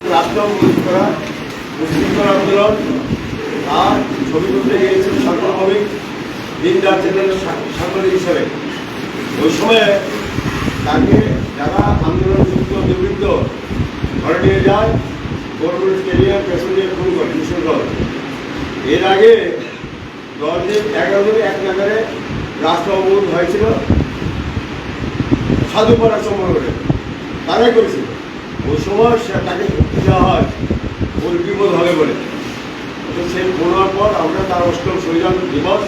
রাষ্ট্র করা মুসলিম আন্দোলন, আর ছবি তুলতে গিয়েছিল সাংবাদিক দিন চ্যানেলের সাংবাদিক ওই সময়ে তাকে যারা আন্দোলন যুক্ত ঘরে নিয়ে যায়, গভর্নমেন্ট স্টেডিয়াম পেছন খুন করে মিশন এর আগে দশ দিন এক নাগারে রাস্তা অবরোধ হয়েছিল। সাধুপাড়া সময় তারাই করেছিল। ওই সময় সে তাকে দেওয়া হয় ওর বিপদ হবে বলে। তো সেই পনেরোর পর আমরা তার অষ্টম শহীদ দিবস,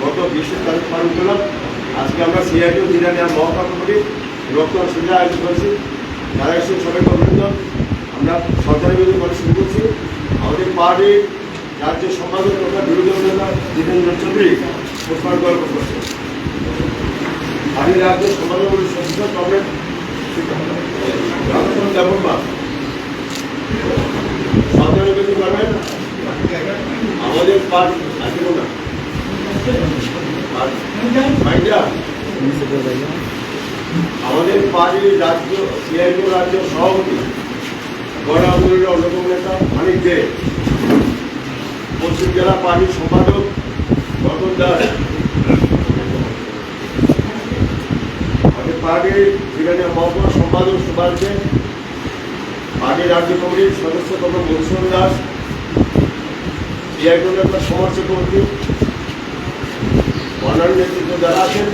গত বিশে তারিখ পালন করলাম। আজকে আমরা সিআইটি জিরানিয়া মহকুমা কমিটি, রক্তদান সুবিধা আয়োজন করেছি যারা এসে সবাইকে অভিনন্দন আমরা সরকারি বিরোধী করে শুরু করছি। আমাদের পার্টির রাজ্য সম্পাদক তথা বিরোধী নেতা জিতেন্দ্র চৌধুরী পুষ্পার গল্প করছে আমি রাজ্য সম্পাদক সদস্য কংগ্রেস আমাদের আমাদের পার্টির রাজ্য সিআইপি রাজ্য সভাপতি গণ আন্দোলনের অন্যতম নেতা মানিক দে পশ্চিম জেলা পার্টির সম্পাদক রতন দাস আমাদের পার্টির যেখানে মহকুমা সম্পাদক সুভাষ দে পার্টির রাজ্য কমিটির সদস্য তথা মনসুর দাস নেতা সমাজ চক্রবর্তী অন্যান্য নেতৃত্ব যারা আছেন,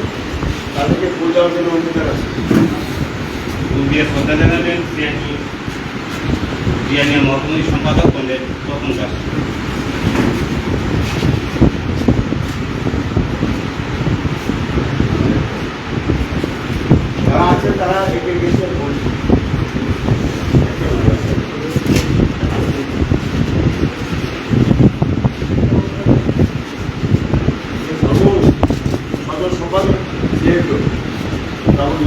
তাদেরকে ফুল দেওয়ার জন্য জানাচ্ছি। নদিয়া শ্রদ্ধা সম্পাদক পণ্ডিত রতন দাস। যারা আছেন তারা একে গেছে বলছি সদর সম্পাদক যেহেতু রাহুল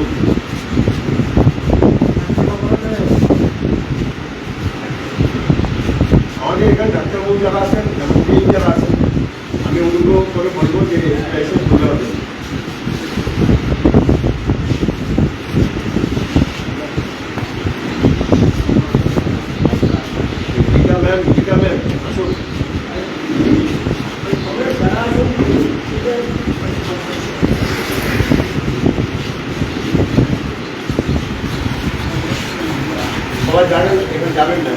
আমাদের এখানে ডাক্তারবাবু যারা আছেন এবং পিএম যারা আছেন আমি অনুগ্রহ করে বলব যে এটা এসে তুলে হবে গীতা ম্যাম গীতা ম্যাম আসুন সবাই জানেন এখানে যাবেন না।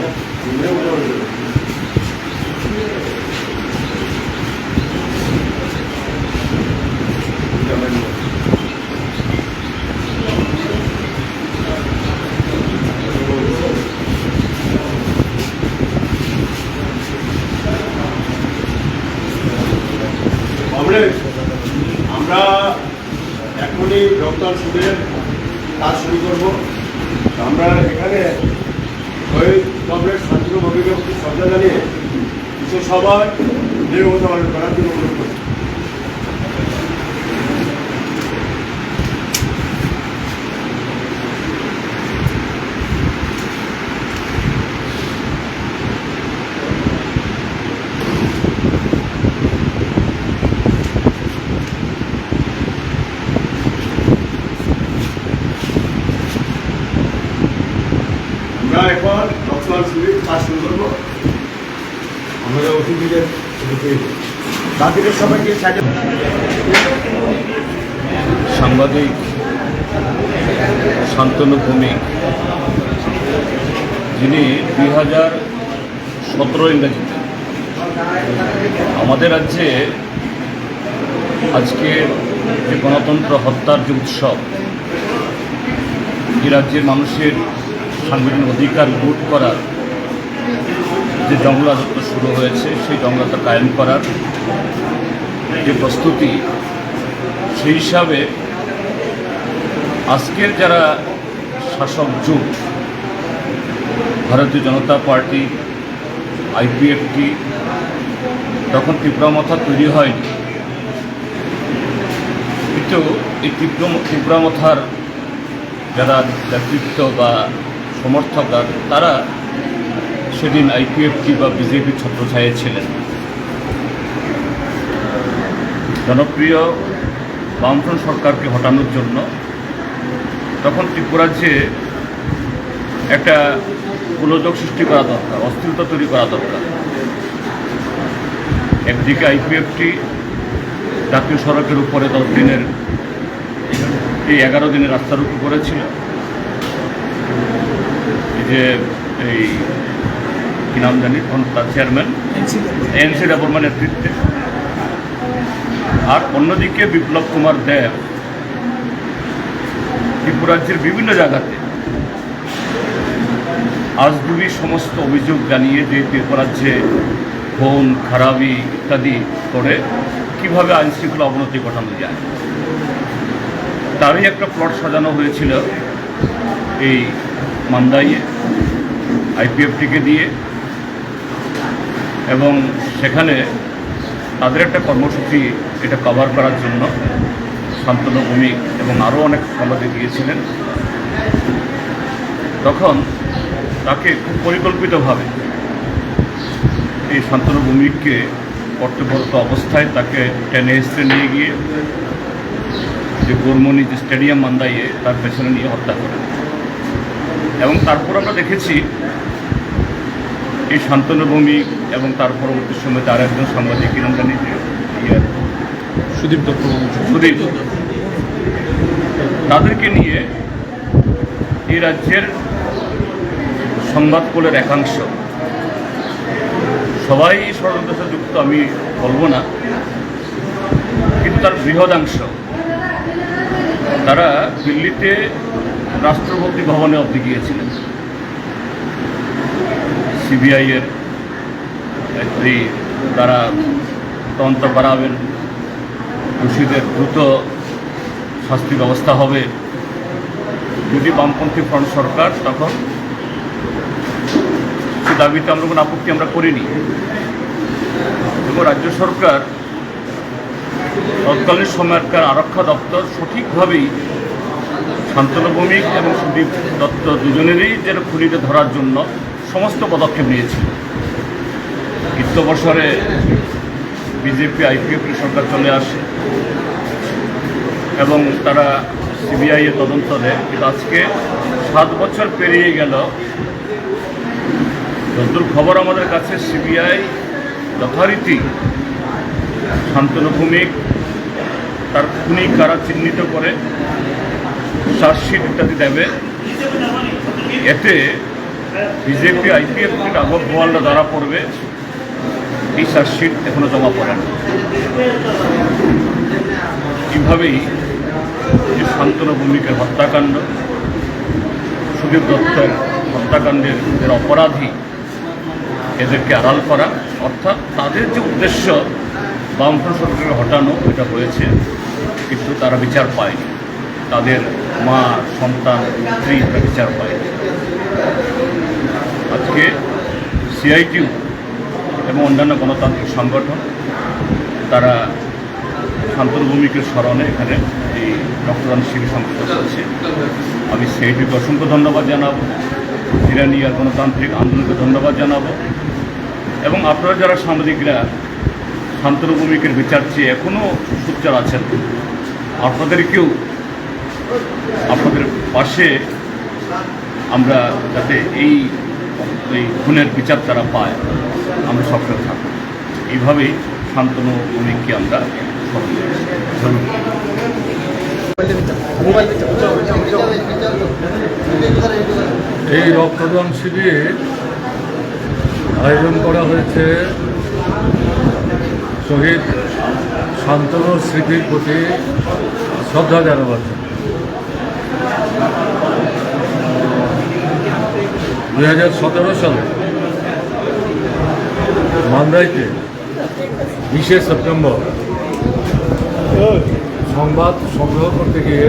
আমরা এখনই রক্তদান শিবিরের কাজ শুরু করব। আমরা এখানে ওই কমরেড শান্তিনু ভগীকে শ্রদ্ধা জানিয়ে সবাই পালন করার জন্য অনুরোধ করছি। আমরা এখন রক্তদান শিবির কাজ শুরু করব। আমাদের অতিথিদের বাকিদের সবাইকে সাংবাদিক শান্তনু ভৌমিক যিনি দুই হাজার সতেরো ইংরাজিতে। আমাদের রাজ্যে আজকে যে গণতন্ত্র হত্যার যে উৎসব এই রাজ্যের মানুষের সাংবিধানিক অধিকার লুট করার যে জঙ্গলাযত্ন শুরু হয়েছে, সেই জঙ্গলতা কায়েম করার যে প্রস্তুতি, সেই হিসাবে আজকের যারা শাসক যুগ ভারতীয় জনতা পার্টি আইপিএফটি তখন তীব্রমথা তৈরি হয়নি। কিন্তু এই তীব্র তীব্রমথার যারা নেতৃত্ব বা সমর্থকরা, তারা সেদিন আইপিএফটি বা বিজেপি ছত্রছায়ে ছিলেন। জনপ্রিয় বামফ্রন্ট সরকারকে হটানোর জন্য তখন ত্রিপুরাজ্যে একটা গোলযোগ সৃষ্টি করা দরকার, অস্থিরতা তৈরি করা দরকার। একদিকে আইপিএফটি জাতীয় সড়কের উপরে দশ দিনের, এই এগারো দিনের রাস্তার উপর করেছিল যে এই কি নাম জানি তার চেয়ারম্যান এনসি ডেভেলপমেন্ট নেতৃত্বে। আর অন্যদিকে বিপ্লব কুমার দেব ত্রিপুরাজ্যের বিভিন্ন জায়গাতে। আজগুবি সমস্ত অভিযোগ জানিয়ে যে ত্রিপুরাজ্যে ফোন খারাপি ইত্যাদি করে কীভাবে আইন শৃঙ্খলা অবনতি ঘটানো যায়। তারই একটা প্লট সাজানো হয়েছিল এই মান্দাইয়ে আইপিএফটিকে দিয়ে এবং সেখানে তাদের একটা কর্মসূচি এটা কভার করার জন্য শান্তনু ভূমিক এবং আরও অনেক সাংবাদিক গিয়েছিলেন তখন তাকে খুব পরিকল্পিতভাবে এই শান্তনু ভূমিককে কর্তব্যরত অবস্থায় তাকে টেনে হেসড়ে নিয়ে গিয়ে যে গোরমনি যে স্টেডিয়াম মান্দাইয়ে তার পেছনে নিয়ে হত্যা করেন। তারপর আমরা দেখেছি এই শান্তনু ভৌমিক এবং তার পরবর্তী সময় তার একজন সাংবাদিক কিরণ জানি ইয়ে। সুদীপ দত্ত সুদীপ। তাদেরকে নিয়ে এই রাজ্যের সংবাদপোলের একাংশ। সবাই ষড়যন্ত্রের সাথে যুক্ত আমি বলব না। কিন্তু তার বৃহদাংশ। তারা দিল্লিতে রাষ্ট্রপতি ভবনে অবধি গিয়েছিলেন। সিবিআইয়ের একটি তারা তদন্ত বাড়াবেন দোষীদের দ্রুত শাস্তি ব্যবস্থা হবে। যদি বামপন্থী ফ্রন্ট সরকার তখন সে দাবিতে আমরা কোনো আপত্তি আমরা করিনি। এবং রাজ্য সরকার তৎকালীন সময়কার আরক্ষা দপ্তর সঠিকভাবেই শান্তনু ভৌমিক এবং সুদীপ দত্ত দুজনেরই যেন খুনিকে ধরার জন্য সমস্ত পদক্ষেপ নিয়েছিল। বিত্ত বছরে বিজেপি আইপিএফের সরকার চলে আসে এবং তারা সিবিআই এর তদন্ত দেয়। কিন্তু আজকে সাত বছর পেরিয়ে গেল। যতদূর খবর আমাদের কাছে, সিবিআই যথারীতি শান্তনু ভৌমিক তার খুনি কারা চিহ্নিত করে চার্জশিট ইত্যাদি দেবে। এতে বিজেপি আইপিএফ রাঘব বোয়ালরা ধরা পড়বে, এই চার্জশিট এখনও জমা পড়ে না। এইভাবেই যে শান্তনু ভূমিকের হত্যাকাণ্ড সুদীপ দত্তের হত্যাকাণ্ডের এর অপরাধী, এদেরকে আড়াল করা, অর্থাৎ তাদের যে উদ্দেশ্য বামফ্রন্ট সরকারকে হটানো, এটা হয়েছে, কিন্তু তারা বিচার পায়নি। তাদের মা, সন্তান, স্ত্রী তারা বিচার পায় আজকে সিআইটিউ এবং অন্যান্য গণতান্ত্রিক সংগঠন, তারা শান্তনু স্মরণে এখানে এই রক্তদান শিবির সংস্থা করছে। আমি সিআইটিকে অসংখ্য ধন্যবাদ জানাব, ইরানিয়ার গণতান্ত্রিক আন্দোলনকে ধন্যবাদ জানাব, এবং আপনারা যারা সাংবাদিকরা শান্তনু ভূমিকের বিচার চেয়ে এখনও সোচ্চার আছেন, আপনাদেরকেও আপনাদের পাশে আমরা যাতে এই এই খুনের বিচার তারা পায় আমরা সবসময় থাকব। এইভাবেই শান্তনু ভূমিককে আমরা স্মরণ এই রক্তদান শিবির আয়োজন করা হয়েছে শহীদ শান্তনু স্মৃতির প্রতি শ্রদ্ধা জানাবার জন্য। দুই হাজার সতেরো সালে মান্দাইতে বিশে সেপ্টেম্বর সংবাদ সংগ্রহ করতে গিয়ে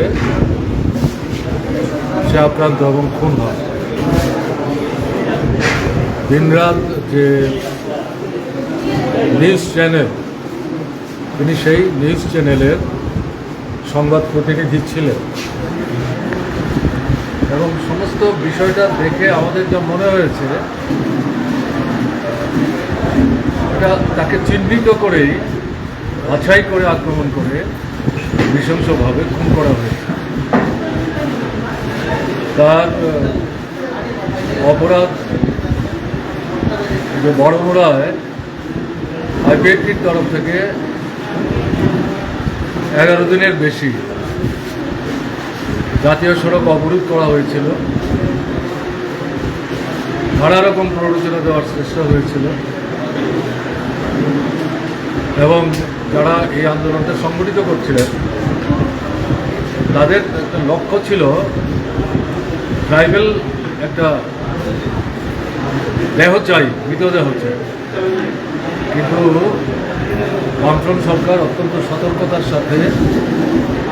সে আক্রান্ত এবং খুন হয়। দিনরাত যে নিউজ চ্যানেল, তিনি সেই নিউজ চ্যানেলের সংবাদ প্রতিনিধি ছিলেন এবং সমস্ত বিষয়টা দেখে আমাদের যা মনে হয়েছে, এটা তাকে চিহ্নিত করেই, বাছাই করে আক্রমণ করে নৃশংসভাবে খুন করা হয়েছে। তার অপরাধ যে বড় বড়মোড়ায় আইপিএটির তরফ থেকে এগারো দিনের বেশি জাতীয় সড়ক অবরোধ করা হয়েছিল। নানা রকম প্ররোচনা দেওয়ার চেষ্টা হয়েছিল। এবং যারা এই আন্দোলনটা সংগঠিত করছিলেন, তাদের একটা লক্ষ্য ছিল ট্রাইবেল একটা দেহ চাই, মৃতদেহ চাই। কিন্তু বামফ্রন্ট সরকার অত্যন্ত সতর্কতার সাথে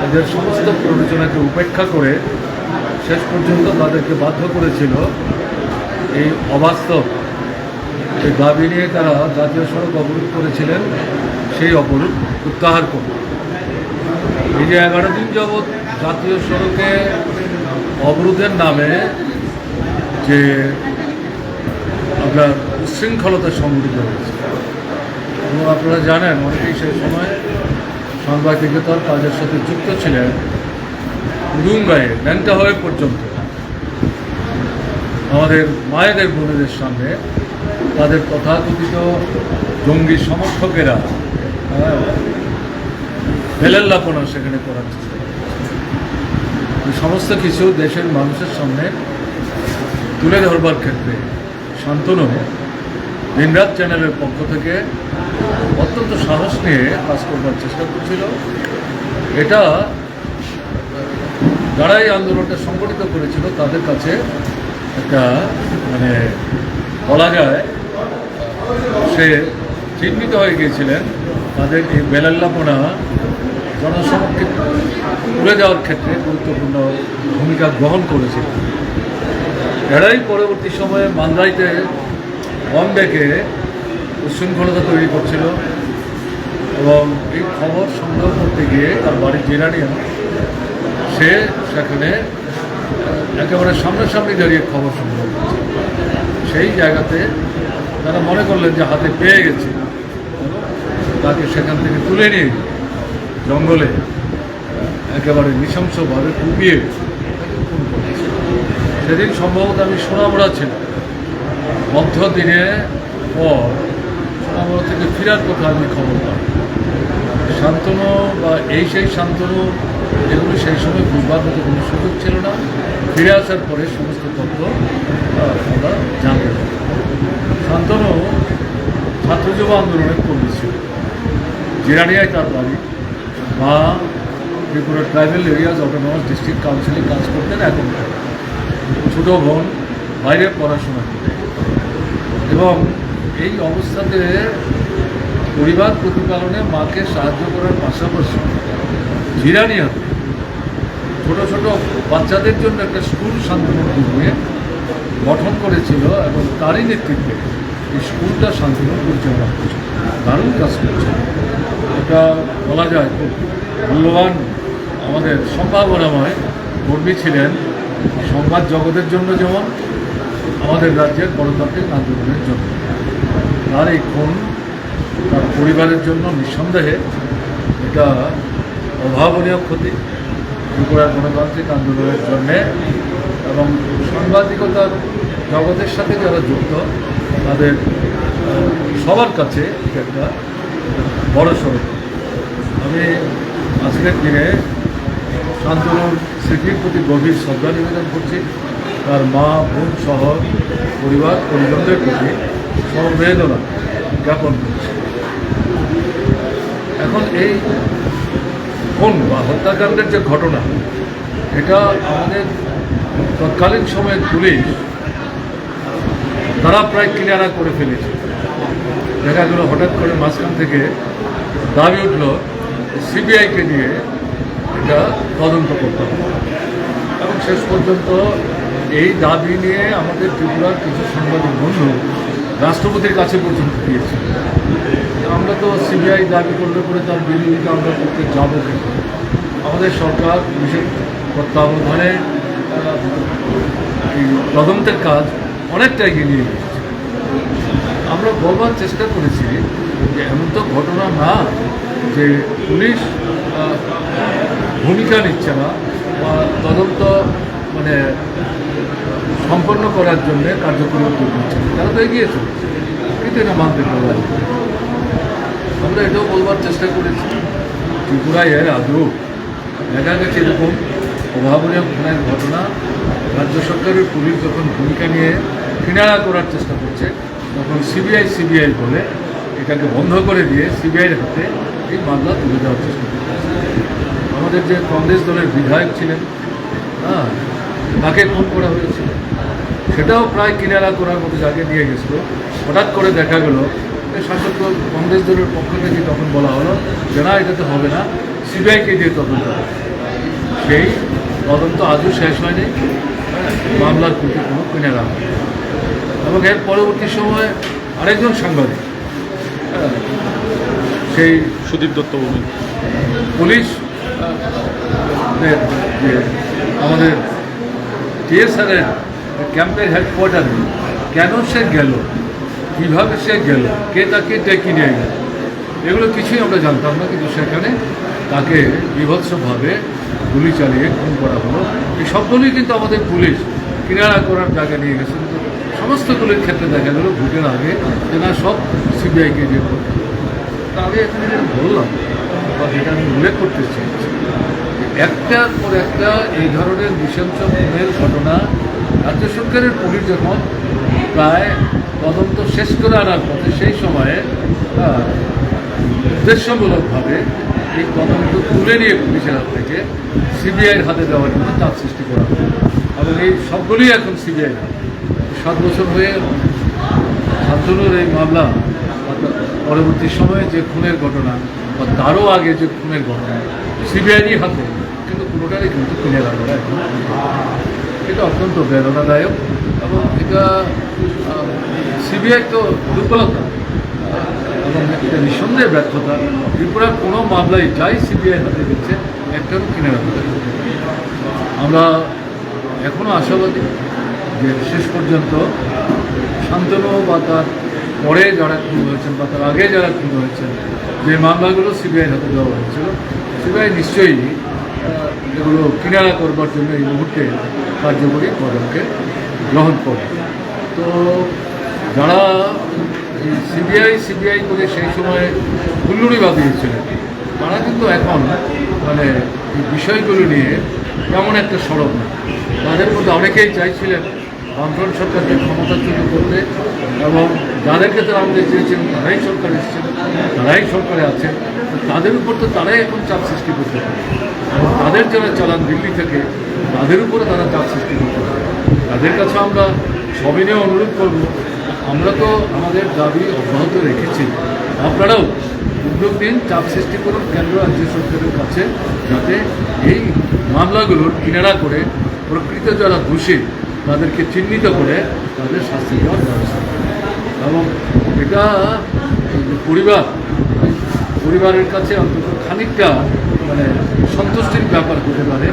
এদের সমস্ত প্ররোচনাকে উপেক্ষা করে শেষ পর্যন্ত তাদেরকে বাধ্য করেছিল এই অবাস্তব এই দাবি নিয়ে তারা জাতীয় সড়ক অবরোধ করেছিলেন, সেই অবরোধ প্রত্যাহার করল এই যে এগারো দিন যাবৎ জাতীয় সড়কে অবরোধের নামে যে আপনার উচ্ছৃঙ্খলতা সংঘটিত হয়েছে, এবং আপনারা জানেন অনেকেই সেই সময় সাংবাদিকতার কাজের সাথে যুক্ত ছিলেন উদুঙ্গায়ে ল্যাংটা হয়ে পর্যন্ত। আমাদের মায়েদের বোনেদের সামনে তাদের তথাকথিত জঙ্গি সমর্থকেরা হ্যাঁ, বেলেল্লাপনা সেখানে করার সমস্ত কিছু দেশের মানুষের সামনে তুলে ধরবার ক্ষেত্রে শান্তনু দিনরাত চ্যানেলের পক্ষ থেকে অত্যন্ত সাহস নিয়ে কাজ করবার চেষ্টা করছিল। এটা যারা এই আন্দোলনটা সংগঠিত করেছিল তাদের কাছে একটা মানে বলা যায়, সে চিহ্নিত হয়ে গিয়েছিলেন তাদের এই বেলাল্লাপনা জনসমক্ষে তুলে দেওয়ার ক্ষেত্রে গুরুত্বপূর্ণ ভূমিকা গ্রহণ করেছিল এরাই পরবর্তী সময়ে মান্দাইতে বন ডেকে উচ্ছৃঙ্খলতা তৈরি করছিল এবং এই খবর সংগ্রহ করতে গিয়ে তার বাড়ির জেরানিয়া সে সেখানে একেবারে সামনাসামনি দাঁড়িয়ে খবর সংগ্রহ করছে। সেই জায়গাতে তারা মনে করলেন যে হাতে পেয়ে গেছে। তাকে সেখান থেকে তুলে নিয়ে জঙ্গলে একেবারে নৃশংসভাবে কুপিয়ে সেদিন সম্ভবত আমি সোনামড়া ছিলাম। মধ্য দিনে পর সোনামুড়া থেকে ফেরার কথা আমি খবর পাই। শান্তনু বা এই সেই শান্তনু, এগুলো সেই সময় বুঝবার মতো কোনো সুযোগ ছিল না। ফিরে আসার পরে সমস্ত তথ্য আমরা জানতে পারি শান্তনু ছাত্র যুব আন্দোলনের কর্মী ছিল। জিরানিয়ায় তার বাড়ি মা Tripura tribal areas autonomous district কাউন্সিলে কাজ করতেন এখন। ছোটো বোন, বাইরে পড়াশোনা করে। এবং এই অবস্থাতে পরিবার প্রতিপালনে মাকে সাহায্য করার পাশাপাশি জিরানিয়াতে ছোট ছোট বাচ্চাদের জন্য একটা স্কুল শান্তিপুর নিয়ে গঠন করেছিল এবং তারই নেতৃত্বে এই স্কুলটা শান্তিপুর পরিচালনা করছে। দারুণ কাজ করছে। এটা বলা যায় খুব মূল্যবান আমাদের সম্ভাবনাময় কর্মী ছিলেন। সংবাদ জগতের জন্য যেমন, আমাদের রাজ্যের গণতান্ত্রিক আন্দোলনের জন্য। তার এই খুন তার পরিবারের জন্য নিঃসন্দেহে এটা অভাবনীয় ক্ষতি। ত্রিপুরার গণতান্ত্রিক আন্দোলনের জন্যে এবং সাংবাদিকতার জগতের সাথে যারা যুক্ত, তাদের সবার কাছে একটা বড় সড়ক। আমি আজকের দিনে শান্তনুর স্মৃতির প্রতি গভীর শ্রদ্ধা নিবেদন করছি। তার মা, বোন সহ পরিবার, পরিজনদের প্রতি সমবেদনা জ্ঞাপন করছি। এখন এই খুন বা হত্যাকাণ্ডের যে ঘটনা, এটা আমাদের তৎকালীন সময়ে পুলিশ তারা প্রায় কিনারা করে ফেলেছে। দেখা গেল হঠাৎ করে মাঝখান থেকে দাবি উঠল সিবিআইকে দিয়ে এটা তদন্ত করতে হবে। এবং শেষ পর্যন্ত এই দাবি নিয়ে আমাদের ত্রিপুরার কিছু সাংবাদিক বন্ধু রাষ্ট্রপতির কাছে পর্যন্ত গিয়েছে আমরা তো সিবিআই দাবি করলে পরে তার বিরোধিতা আমরা করতে যাব আমাদের সরকার বিশেষ তত্ত্বাবধানে তদন্তের কাজ অনেকটা এগিয়ে নিয়ে গেছে। আমরা বলবার চেষ্টা করেছি যে এমন তো ঘটনা না যে পুলিশ ভূমিকা নিচ্ছে না বা তদন্ত মানে সম্পন্ন করার জন্যে কার্যক্রম নিচ্ছে তারা তো এগিয়ে চলেছে। কিন্তু এটা মানতে পারবে। আমরা এটাও বলবার চেষ্টা করেছি। ত্রিপুরায় এর আগেও দেখা গেছে এরকম অভাবনীয় খুনের ঘটনা রাজ্য সরকারের পুলিশ যখন ভূমিকা নিয়ে কিনারা করার চেষ্টা করছে, তখন সিবিআই সিবিআই বলে এটাকে বন্ধ করে দিয়ে সিবিআইয়ের হাতে এই মামলা তুলে দেওয়ার চেষ্টা করছে। আমাদের যে কংগ্রেস দলের বিধায়ক ছিলেন হ্যাঁ তাকে খুন করা হয়েছিল। সেটাও প্রায় কিনারা করার মতো জায়গায় নিয়ে গেছিল। হঠাৎ করে দেখা গেল যে শাসক দল কংগ্রেস দলের পক্ষ থেকে তখন বলা হলো যে না এটাতে হবে না সিবিআইকে দিয়ে তদন্ত। সেই তদন্ত আজও শেষ হয়নি হ্যাঁ, মামলার প্রতি কোনো কিনারা। এবং এর পরবর্তী সময়ে আরেকজন সাংবাদিক সেই সুদীপ দত্ত পুলিশ আমাদের টিএসআরের ক্যাম্পের হেডকোয়ার্টারে কেন সে গেল কীভাবে সে গেল, কে তাকে ডেকে নিয়ে গেল, এগুলো কিছুই আমরা জানতাম না, কিন্তু সেখানে তাকে বিভৎসভাবে গুলি চালিয়ে খুন করা হলো এই সবগুলোই কিন্তু আমাদের পুলিশ কিনারা করার জায়গা নিয়ে গেছে সমস্তগুলির ক্ষেত্রে দেখা গেল, ভোটের আগে যে সব সিবিআইকে দিয়ে করতে। তা আমি এখানে যেটা বললাম, বা যেটা আমি উল্লেখ করতে চেয়েছি একটার পর একটা এই ধরনের নৃশংস ঘটনা রাজ্য সরকারের পুলিশ যখন প্রায় তদন্ত শেষ করে আনার পথে সেই সময়ে উদ্দেশ্যমূলকভাবে এই তদন্ত তুলে নিয়ে পুলিশের হাত থেকে সিবিআইয়ের হাতে দেওয়ার জন্য চাপ সৃষ্টি করা হয় এবং এই সবগুলোই এখন সিবিআই সাত বছর হয়ে শান্তনুর এই মামলা পরবর্তী সময়ে যে খুনের ঘটনা বা তারও আগে যে খুনের ঘটনা সিবিআইয়ের হাতে। কিন্তু পুরোটারই কিন্তু খুনে রাখা এটা অত্যন্ত বেদনাদায়ক এবং এটা সিবিআই তো দুর্বলতা। এবং একটা নিঃসন্দেহে ব্যর্থতা। ত্রিপুরার কোনো মামলাই যাই সিবিআই হাতে দিচ্ছে একটাও কিনে রাখা। আমরা এখনও আশাবাদী যে শেষ পর্যন্ত শান্তনু বা তার পরে যারা খুন হয়েছেন বা তার আগে যারা খুন হয়েছেন, যে মামলাগুলো সিবিআই হাতে দেওয়া হয়েছিল, সিবিআই নিশ্চয়ই এগুলো কিনারা করবার জন্য এই মুহূর্তে কার্যকরী পদক্ষেপ গ্রহণ করবে। তো যারা সিবিআই সিবিআই করে সেই সময় হুল্লুড়ি বাঁধিয়েছিলেন তারা কিন্তু এখন মানে বিষয়গুলো নিয়ে তেমন একটা সরব না। তাদের মধ্যে অনেকেই চাইছিলেন বামফ্রন্ট সরকারকে ক্ষমতাচ্যুত করতে এবং যাদেরকে তারা আমাদের চেয়েছেন, তারাই সরকার এসেছেন, তারাই সরকারে আছেন তাদের উপর তো তারাই এখন চাপ সৃষ্টি করতে পারে। তাদের যারা চালান দিল্লি থেকে, তাদের উপরে তারা চাপ সৃষ্টি করতে পারে। তাদের কাছে আমরা সবিনয় অনুরোধ করব আমরা তো আমাদের দাবি অব্যাহত রেখেছি আপনারাও উদ্যোগ দিন চাপ সৃষ্টি করুন, কেন্দ্র রাজ্য সরকারের কাছে যাতে এই মামলাগুলোর কিনারা করে প্রকৃত যারা দোষী, তাদেরকে চিহ্নিত করে তাদের শাস্তি দেওয়ার ব্যবস্থা। এবং এটা পরিবার, পরিবারের কাছে অন্তত খানিকটা মানে সন্তুষ্টির ব্যাপার হতে পারে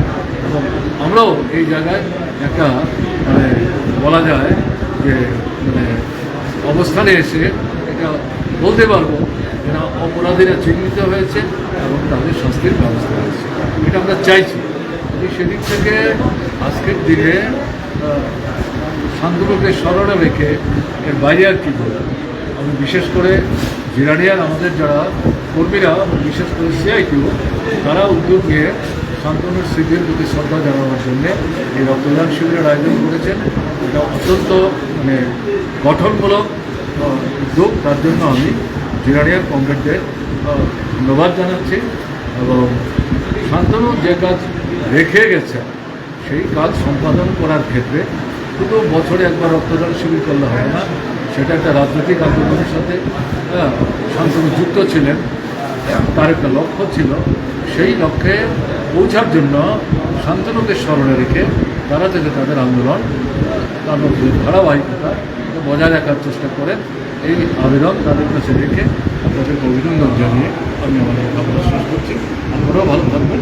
এবং আমরাও এই জায়গায় একটা মানে বলা যায় যে মানে অবস্থানে এসে এটা বলতে পারব না অপরাধীরা চিহ্নিত হয়েছে এবং তাদের শাস্তির ব্যবস্থা হয়েছে এটা আমরা চাইছি। সেদিক থেকে আজকের দিনে শান্তনুকে স্মরণে রেখে এর বাইরে আর কী বলব? আমি বিশেষ করে জিরানিয়ার আমাদের যারা কর্মীরা বিশেষ করে সিআইটিও তারা উদ্যোগ নিয়ে শান্তনুর স্মৃতির প্রতি শ্রদ্ধা জানানোর জন্যে এই রক্তদান শিবিরের আয়োজন করেছেন। এটা অত্যন্ত মানে গঠনমূলক উদ্যোগ তার জন্য আমি জিরানিয়ার কংগ্রেসদের ধন্যবাদ জানাচ্ছি এবং শান্তনু যে কাজ রেখে গেছে সেই কাজ সম্পাদন করার ক্ষেত্রে শুধু বছরে একবার রক্তদান শিবির করলে হয় না। সেটা একটা রাজনৈতিক আন্দোলনের সাথে হ্যাঁ, শান্তনু যুক্ত ছিলেন। তার একটা লক্ষ্য ছিল সেই লক্ষ্যে পৌঁছার জন্য শান্তনুকে স্মরণে রেখে তারা থেকে তাদের আন্দোলন তার মধ্যে ধারাবাহিকতা বজায় রাখার চেষ্টা করেন এই আবেদন তাদের কাছে রেখে আপনাদেরকে অভিনন্দন জানিয়ে আমি আমাদের খবর শেষ করছি। আপনারাও ভালো থাকবেন।